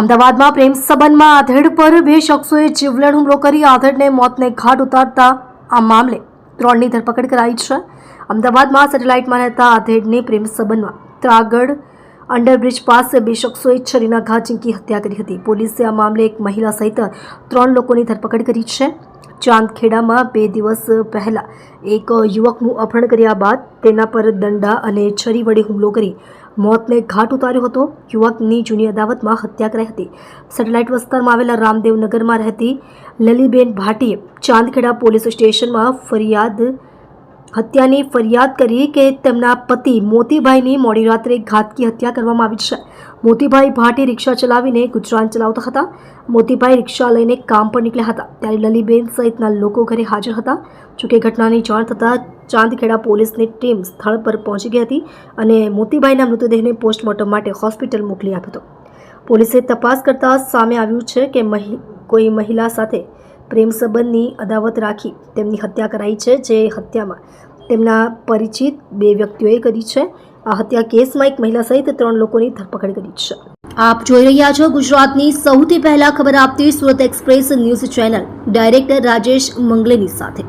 અમદાવાદમાં પ્રેમ સંબંધમાં આધેડ પર બે શખ્સોએ જીવલેણ હુમલો કરી આધેડને મોતને ઘાટ ઉતારતા આ મામલે ત્રણની ધરપકડ કરાઈ છે. અમદાવાદમાં સેટેલાઇટમાં રહેતા આધેડની પ્રેમ સંબંધમાં ત્રાગડ અંડરબ્રિજ પાસે બે શખ્સોએ છરીના ઘા ઝીંકી હત્યા કરી હતી. પોલીસે આ મામલે એક મહિલા સહિત ત્રણ લોકોની ધરપકડ કરી છે. ચાંદખેડામાં બે દિવસ પહેલાં એક યુવકનું અપહરણ કર્યા બાદ તેના પર દંડા અને છરી વડે હુમલો કરી મોતને ઘાટ ઉતાર્યો હતો. યુવકની જૂની અદાવતમાં હત્યા કરાઈ હતી. સેટેલાઇટ વિસ્તારમાં આવેલા રામદેવનગરમાં રહેતી લલીબેન ભાટીએ ચાંદખેડા પોલીસ સ્ટેશનમાં ફરિયાદ હત્યાની ફરિયાદ કરી કે તેમના પતિ મોતીભાઈની મોડી રાત્રે ઘાતકી હત્યા કરવામાં આવી છે. મોતીભાઈ ભાટી રિક્ષા ચલાવીને ગુજરાન ચલાવતા હતા. મોતીભાઈ રિક્ષા લઈને કામ પર નીકળ્યા હતા. ત્યારે લલીબેન સહિતના લોકો ઘરે હાજર હતા. જોકે ઘટનાની જાણ થતાં ચાંદખેડા પોલીસની ટીમ સ્થળ પર પહોંચી ગઈ હતી અને મોતીભાઈના મૃતદેહને પોસ્ટમોર્ટમ માટે હોસ્પિટલ મોકલી આપ્યો હતો. પોલીસે તપાસ કરતાં સામે આવ્યું છે કે કોઈ મહિલા સાથે પ્રેમ સંબંધની અદાવત રાખી તેમની હત્યા કરાઈ છે જે હત્યામાં તેમના પરિચિત બે વ્યક્તિઓએ કરી છે. આ હત્યા કેસમાં એક મહિલા સહિત ત્રણ લોકોની ધરપકડ કરી છે. આપ જોઈ રહ્યા છો ગુજરાતની સૌથી પહેલા ખબર આપતી Surat express news channel. Director Rajesh મંગલેની સાથે.